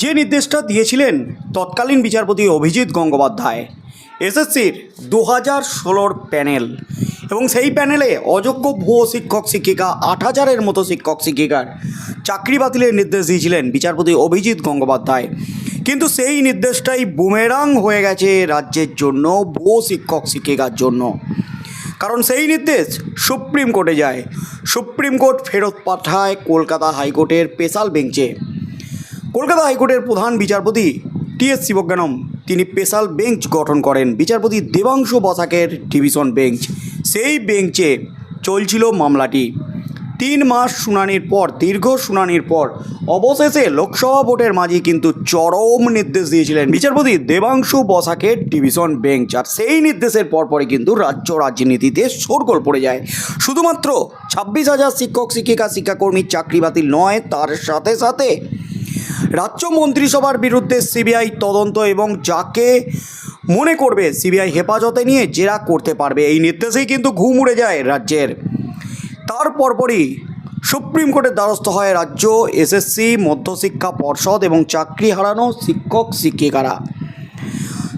যে নির্দেশটা দিয়েছিলেন তৎকালীন বিচারপতি অভিজিৎ গঙ্গোপাধ্যায়, এসএসসির দু হাজার ষোলোর প্যানেল এবং সেই প্যানেলে অযোগ্য ভুয়ো শিক্ষক শিক্ষিকা, আট হাজারের মতো শিক্ষক শিক্ষিকার চাকরি বাতিলের নির্দেশ দিয়েছিলেন বিচারপতি অভিজিৎ গঙ্গোপাধ্যায়। কিন্তু সেই নির্দেশটাই বুমেরাং হয়ে গেছে রাজ্যের জন্য, ভুয়ো শিক্ষক শিক্ষিকার জন্য। কারণ সেই নির্দেশ সুপ্রিম কোর্টে যায়। সুপ্রিম কোর্ট ফেরত পাঠায় কলকাতা হাইকোর্টের স্পেশাল বেঞ্চে। কলকাতা হাইকোর্টের প্রধান বিচারপতি টি এস শিবজ্ঞানম, তিনি স্পেশাল বেঞ্চ গঠন করেন। বিচারপতি দেবাংশু বসাকের ডিভিশন বেঞ্চ। সেই বেঞ্চে চলছিল মামলাটি। তিন মাস শুনানির পর, দীর্ঘ শুনানির পর, অবশেষে লোকসভা ভোটের মাঝে কিন্তু চরম নির্দেশ দিয়েছিলেন বিচারপতি দেবাংশু বসাকের ডিভিশন বেঞ্চ। আর সেই নির্দেশের পরপরই কিন্তু রাজ্য রাজনীতিতে শোরগোল পড়ে যায়। শুধুমাত্র ছাব্বিশ হাজার শিক্ষক, শিক্ষিকা শিক্ষাকর্মীর চাকরি বাতিল নয়, তার সাথে সাথে রাজ্য মন্ত্রিসভার বিরুদ্ধে সিবিআই তদন্ত এবং যাকে মনে করবে সিবিআই হেফাজতে নিয়ে জেরা করতে পারবে। এই নির্দেশেই কিন্তু ঘুম উড়ে যায় রাজ্যের। তার পরপরই সুপ্রিম কোর্টের দ্বারস্থ হয় রাজ্য এসএসসি, মধ্যশিক্ষা পর্ষদ এবং চাকরি হারানো শিক্ষক, শিক্ষিকারা।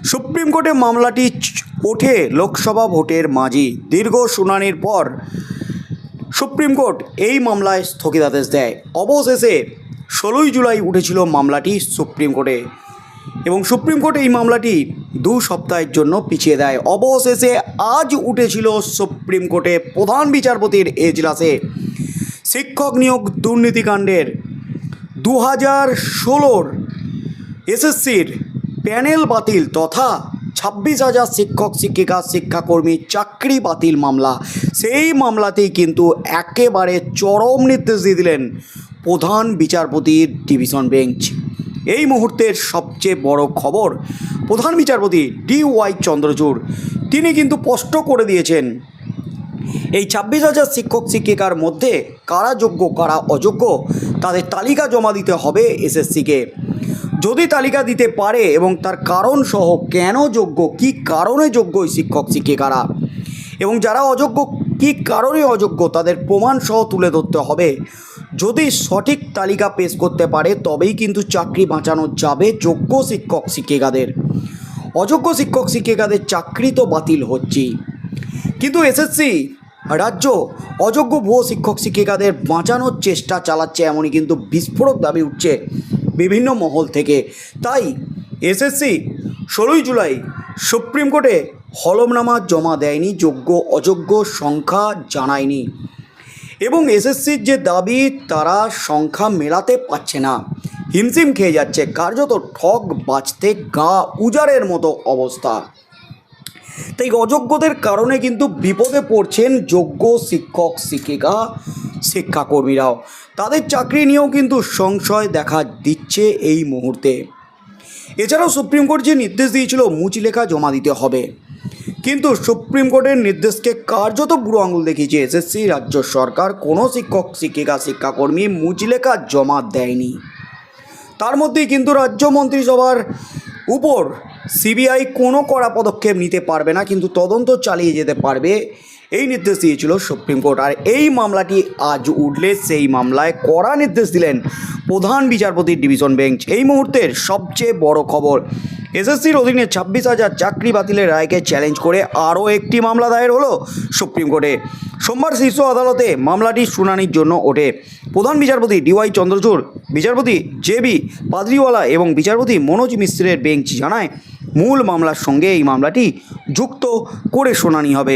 সুপ্রিম কোর্টে মামলাটি ওঠে লোকসভা ভোটের মাঝি দীর্ঘ শুনানির পর সুপ্রিম কোর্ট এই মামলায় স্থগিতাদেশ দেয়। অবশেষে ষোলোই জুলাই উঠেছিল মামলাটি সুপ্রিম কোর্টে। এবং সুপ্রিম কোর্ট এই মামলাটি দু সপ্তাহের জন্য পিছিয়ে দেয়। অবশেষে আজ উঠেছিল সুপ্রিম কোর্টে প্রধান বিচারপতির এজলাসে। শিক্ষক নিয়োগ দুর্নীতিকাণ্ডের দু হাজার ষোলোর এসএসসির প্যানেল বাতিল তথা ছাব্বিশ হাজার শিক্ষক, শিক্ষিকা, শিক্ষাকর্মী চাকরি বাতিল মামলা। সেই মামলাতেই কিন্তু একেবারে চরম নির্দেশ দিয়ে দিলেন প্রধান বিচারপতির ডিভিশন বেঞ্চ। এই মুহূর্তের সবচেয়ে বড় খবর, প্রধান বিচারপতি ডি ওয়াই চন্দ্রচূড়। তিনি কিন্তু স্পষ্ট করে দিয়েছেন, এই ছাব্বিশ হাজার শিক্ষক শিক্ষিকার মধ্যে কারা যোগ্য, কারা অযোগ্য, তাদের তালিকা জমা দিতে হবে এসএসসিকে। যদি তালিকা দিতে পারে এবং তার কারণ সহ কেন যোগ্য, কি কারণে যোগ্য শিক্ষক শিক্ষিকারা? এবং যারা অযোগ্য, কি কারণে অযোগ্য, তাদের প্রমাণ সহ তুলে ধরতে হবে। যদি সঠিক তালিকা পেশ করতে পারে, তবেই কিন্তু চাকরি বাঁচানো যাবে, যোগ্য শিক্ষক শিক্ষিকাদের। অযোগ্য শিক্ষক শিক্ষিকাদের চাকরি তো বাতিল হচ্ছেই। কিন্তু এসএসসি রাজ্য অযোগ্য ভুয়ো শিক্ষক শিক্ষিকাদের বাঁচানোর চেষ্টা চালাচ্ছে এমনই কিন্তু বিস্ফোরক দাবি উঠছে বিভিন্ন মহল থেকে। তাই এসএসসি ষোলোই জুলাই সুপ্রিম কোর্টে হলমনামা জমা দেয়নি যোগ্য অযোগ্য সংখ্যা জানায়নি। এবং এসএসসির যে দাবি, তারা সংখ্যা মেলাতে পারছে না। হিমশিম খেয়ে যাচ্ছে। কার্যত ঠক বাঁচতে গা উজাড়ের মতো অবস্থা। তাই অযোগ্যদের কারণে কিন্তু বিপদে পড়ছেন যোগ্য শিক্ষক, শিক্ষিকা, শিক্ষাকর্মীরাও। তাদের চাকরি নিয়েও কিন্তু সংশয় দেখা দিচ্ছে এই মুহূর্তে। এছাড়াও সুপ্রিম কোর্ট যে নির্দেশ দিয়েছিল, মুচলেখা জমা দিতে হবে। কিন্তু সুপ্রিম কোর্টের নির্দেশকে কার্যত বুড়ো আঙুল দেখিয়েছে এসএসসি, রাজ্য সরকার। কোনো শিক্ষক, শিক্ষিকা, শিক্ষাকর্মী মুচলেখা জমা দেয়নি। তার মধ্যেই কিন্তু রাজ্য মন্ত্রিসভার উপর সিবিআই কোনো কড়া পদক্ষেপ নিতে পারবে না, কিন্তু তদন্ত চালিয়ে যেতে পারবে এই নির্দেশ দিয়েছিল সুপ্রিম কোর্ট। আর এই মামলাটি আজ উঠলে সেই মামলায় কড়া নির্দেশ দিলেন প্রধান বিচারপতির ডিভিশন বেঞ্চ। এই মুহূর্তের সবচেয়ে বড় খবর এসএসসির অধীনে ছাব্বিশ হাজার চাকরি বাতিলের রায়কে চ্যালেঞ্জ করে আরও একটি মামলা দায়ের হলো সুপ্রিম কোর্টে। সোমবার শীর্ষ আদালতে মামলাটি শুনানির জন্য ওঠে। প্রধান বিচারপতি ডিওয়াই চন্দ্রচূড়, বিচারপতি জেবি পাদরিওয়ালা এবং বিচারপতি মনোজ মিশ্রের বেঞ্চ জানায়, মূল মামলার সঙ্গে এই মামলাটি যুক্ত করে শুনানি হবে।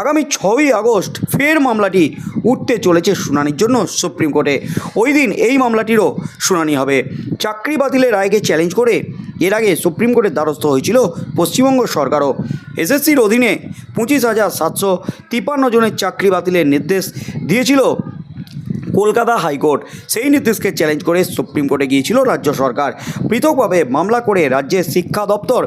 আগামী ছয়ই আগস্ট ফের মামলাটি উঠতে চলেছে শুনানির জন্য সুপ্রিম কোর্টে। ওই দিন এই মামলাটিরও শুনানি হবে। চাকরি বাতিলের রায়কে চ্যালেঞ্জ করে এর আগে সুপ্রিম কোর্টের দ্বারস্থ হয়েছিল পশ্চিমবঙ্গ সরকারও। এসএসসির অধীনে পঁচিশ হাজার সাতশো তিপ্পান্ন জনের চাকরি বাতিলের নির্দেশ দিয়েছিল কলকাতা হাইকোর্ট। সেই নির্দেশকে চ্যালেঞ্জ করে সুপ্রিম কোর্টে গিয়েছিল রাজ্য সরকার। পৃথকভাবে মামলা করে রাজ্যের শিক্ষা দপ্তর,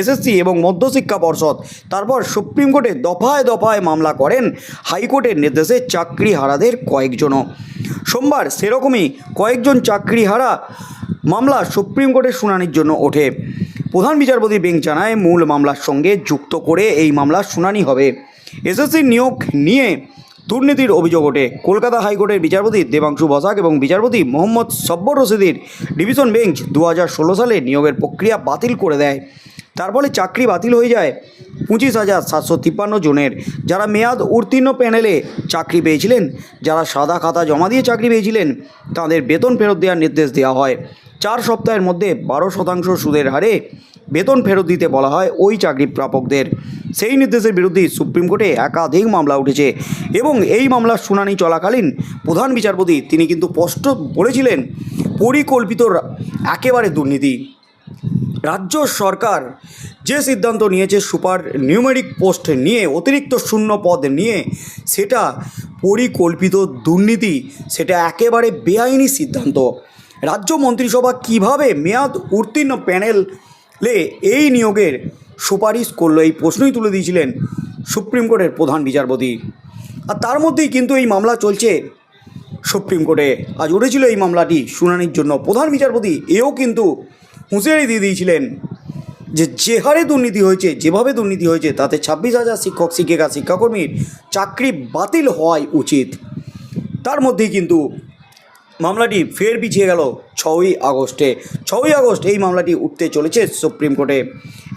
এসএসসি এবং মধ্যশিক্ষা পর্ষদ তারপর সুপ্রিম কোর্টে দফায় দফায় মামলা করেন। হাইকোর্টের নির্দেশে চাকরি হারাদের কয়েকজনও। সোমবার সেরকমই কয়েকজন চাকরি হারা মামলা সুপ্রিম কোর্টের শুনানির জন্য ওঠে। প্রধান বিচারপতি বেঞ্চ জানায় মূল মামলার সঙ্গে যুক্ত করে এই মামলার শুনানি হবে। এসএসসি নিয়োগ নিয়ে দুর্নীতির অভিযোগ ওঠে। কলকাতা হাইকোর্টের বিচারপতি দেবাংশু বসাক এবং বিচারপতি মোহাম্মদ সব্বর রশিদির ডিভিশন বেঞ্চ দু হাজার ষোলো সালে নিয়োগের প্রক্রিয়া বাতিল করে দেয়। তার ফলে চাকরি বাতিল হয়ে যায় পঁচিশ হাজার সাতশো তিপ্পান্ন জনের। যারা মেয়াদ উত্তীর্ণ প্যানেলে চাকরি পেয়েছিলেন, যারা সাদা খাতা জমা দিয়ে চাকরি পেয়েছিলেন, তাদের বেতন ফেরত দেওয়ার নির্দেশ দেওয়া হয়। চার সপ্তাহের মধ্যে বারো শতাংশ সুদের হারে বেতন ফেরত দিতে বলা হয় ওই চাকরি প্রাপকদের। সেই নির্দেশের বিরুদ্ধে সুপ্রিম কোর্টে একাধিক মামলা উঠেছে এবং এই মামলার শুনানি চলাকালীন প্রধান বিচারপতি তিনি কিন্তু স্পষ্ট বলেছিলেন, পরিকল্পিত একেবারে দুর্নীতি। রাজ্য সরকার যে সিদ্ধান্ত নিয়েছে সুপার নিউমেরিক পোস্ট নিয়ে, অতিরিক্ত শূন্য পদ নিয়ে, সেটা পরিকল্পিত দুর্নীতি, সেটা একেবারে বেআইনি সিদ্ধান্ত। রাজ্য মন্ত্রিসভা কীভাবে মেয়াদ উত্তীর্ণ প্যানেলে এই নিয়োগের সুপারিশ করল এই প্রশ্নই তুলে দিয়েছিলেন সুপ্রিম কোর্টের প্রধান বিচারপতি। আর তার মধ্যেই কিন্তু এই মামলা চলছে সুপ্রিম কোর্টে। আজ উঠেছিল এই মামলাটি শুনানির জন্য। প্রধান বিচারপতি এও কিন্তু হুঁশিয়ারি দিয়ে দিয়েছিলেন যে যে হারে দুর্নীতি হয়েছে, যেভাবে দুর্নীতি হয়েছে, তাতে ছাব্বিশ হাজার শিক্ষক, শিক্ষিকা, শিক্ষাকর্মীর চাকরি বাতিল হওয়াই উচিত। তার মধ্যেই কিন্তু মামলাটি ফের পিছিয়ে গেল ছয়ই আগস্টে। ছয়ই আগস্ট এই মামলাটি উঠতে চলেছে সুপ্রিম কোর্টে।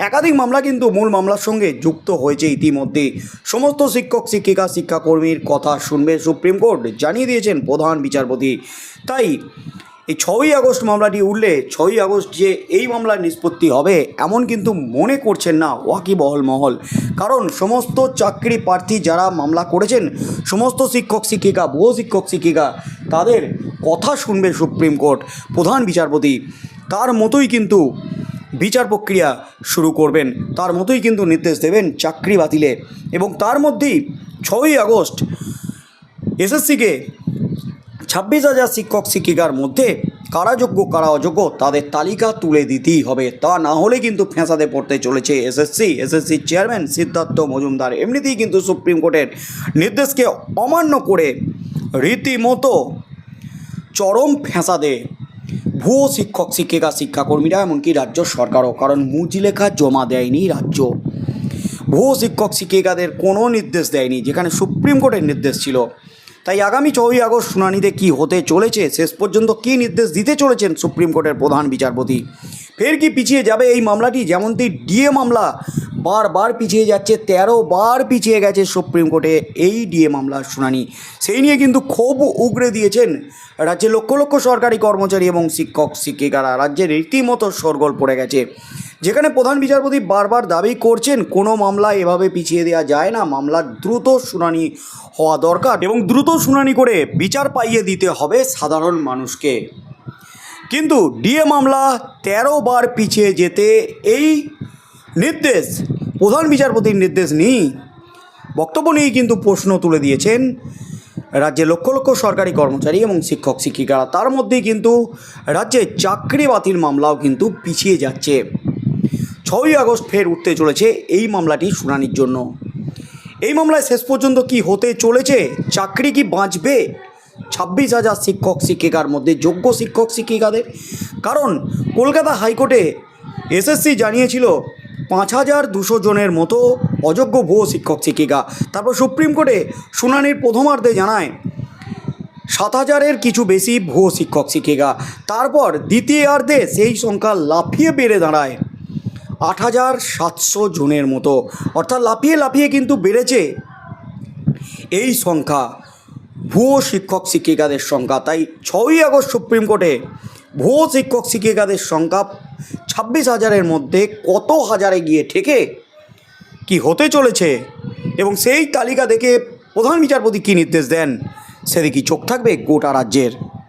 একাধিক মামলা কিন্তু মূল মামলার সঙ্গে যুক্ত হয়েছে ইতিমধ্যে সমস্ত শিক্ষক, শিক্ষিকা, শিক্ষাকর্মীর কথা শুনবে সুপ্রিম কোর্ট, জানিয়ে দিয়েছেন প্রধান বিচারপতি। তাই এই ছয়ই আগস্ট মামলাটি উঠলে ছয়ই আগস্ট যে এই মামলার নিষ্পত্তি হবে, এমন কিন্তু মনে করছেন না ওয়াকিবহল মহল। কারণ সমস্ত চাকরি প্রার্থী যারা মামলা করেছেন, সমস্ত শিক্ষক, শিক্ষিকা, বহু শিক্ষক, শিক্ষিকা, তাদের কথা শুনবে সুপ্রিম কোর্ট প্রধান বিচারপতি। তার মতোই কিন্তু বিচার প্রক্রিয়া শুরু করবেন। তার মতোই কিন্তু নির্দেশ দেবেন চাকরি বাতিলে। এবং তার মধ্যেই ছয়ই আগস্ট এসএসসিকে ছাব্বিশ হাজার শিক্ষক শিক্ষিকার মধ্যে কারা যোগ্য কারা অযোগ্য তাদের তালিকা তুলে দিতেই হবে। তা না হলে কিন্তু ফেঁসাতে পড়তে চলেছে এসএসসি। এসএসসির চেয়ারম্যান সিদ্ধার্থ মজুমদার এমনিতেই কিন্তু সুপ্রিম কোর্টের নির্দেশকে অমান্য করে রীতিমতো চরম ফেঁসাদে ভুয়ো শিক্ষক, শিক্ষিকা, শিক্ষাকর্মীরা এমনকি রাজ্য সরকারও, কারণ মুচলেখা জমা দেয়নি রাজ্য। ভুয়ো শিক্ষক, শিক্ষিকাদের কোনো নির্দেশ দেয়নি, যেখানে সুপ্রিম কোর্টের নির্দেশ ছিল। তাই আগামী ছয়ই আগস্ট শুনানিতে কী হতে চলেছে, শেষ পর্যন্ত কী নির্দেশ দিতে চলেছেন সুপ্রিম কোর্টের প্রধান বিচারপতি? ফের কি পিছিয়ে যাবে এই মামলাটি? যেমনটি ডিএ মামলা, বারবার পিছিয়ে যাচ্ছে, তেরো বার পিছিয়ে গেছে সুপ্রিম কোর্টে এই ডিএ মামলার শুনানি। সেই নিয়ে কিন্তু ক্ষোভ উগড়ে দিয়েছেন রাজ্যে লক্ষ লক্ষ সরকারি কর্মচারী এবং শিক্ষক, শিক্ষিকারা। রাজ্যে রীতিমতো সরগোল পড়ে গেছে। যেখানে প্রধান বিচারপতি বারবার দাবি করছেন, কোনো মামলা এভাবে পিছিয়ে দেওয়া যায় না মামলার দ্রুত শুনানি হওয়া দরকার এবং দ্রুত শুনানি করে বিচার পাইয়ে দিতে হবে সাধারণ মানুষকে। কিন্তু ডিএ মামলা তেরো বার পিছিয়ে যেতে এই নির্দেশ, প্রধান বিচারপতির নির্দেশ নেই বক্তব্য নিয়েই কিন্তু প্রশ্ন তুলে দিয়েছেন রাজ্যে লক্ষ লক্ষ সরকারি কর্মচারী এবং শিক্ষক শিক্ষিকারা। তার মধ্যেই কিন্তু রাজ্যে চাকরি বাতিল মামলাও কিন্তু পিছিয়ে যাচ্ছে। ছয়ই আগস্ট ফের উঠতে চলেছে এই মামলাটি শুনানির জন্য। এই মামলায় শেষ পর্যন্ত কি হতে চলেছে, চাকরি কি বাঁচবে ছাব্বিশ হাজার শিক্ষক শিক্ষিকার মধ্যে যোগ্য শিক্ষক শিক্ষিকাদের। কারণ কলকাতা হাইকোর্টে এসএসসি জানিয়েছিল পাঁচ হাজার দুশো জনের মতো অযোগ্য ভুয়ো শিক্ষক শিক্ষিকা। তারপর সুপ্রিম কোর্টে শুনানির প্রথমার্ধে জানায়, সাত হাজারের কিছু বেশি ভুয়ো শিক্ষক শিক্ষিকা। তারপর দ্বিতীয়ার্ধে সেই সংখ্যা লাফিয়ে বেড়ে দাঁড়ায়, আট হাজার সাতশো জনের মতো। অর্থাৎ লাফিয়ে লাফিয়ে কিন্তু বেড়েছে এই সংখ্যা। ভুয়ো শিক্ষক শিক্ষিকাদের সংখ্যা। তাই ছয়ই আগস্ট সুপ্রিম কোর্টে ভুয়ো শিক্ষক শিক্ষিকাদের সংখ্যা ছাব্বিশ হাজারের মধ্যে কত হাজারে গিয়ে ঠেকে? কি হতে চলেছে? এবং সেই তালিকা দেখে প্রধান বিচারপতি কী নির্দেশ দেন? সেদিকে চোখ থাকবে গোটা রাজ্যের?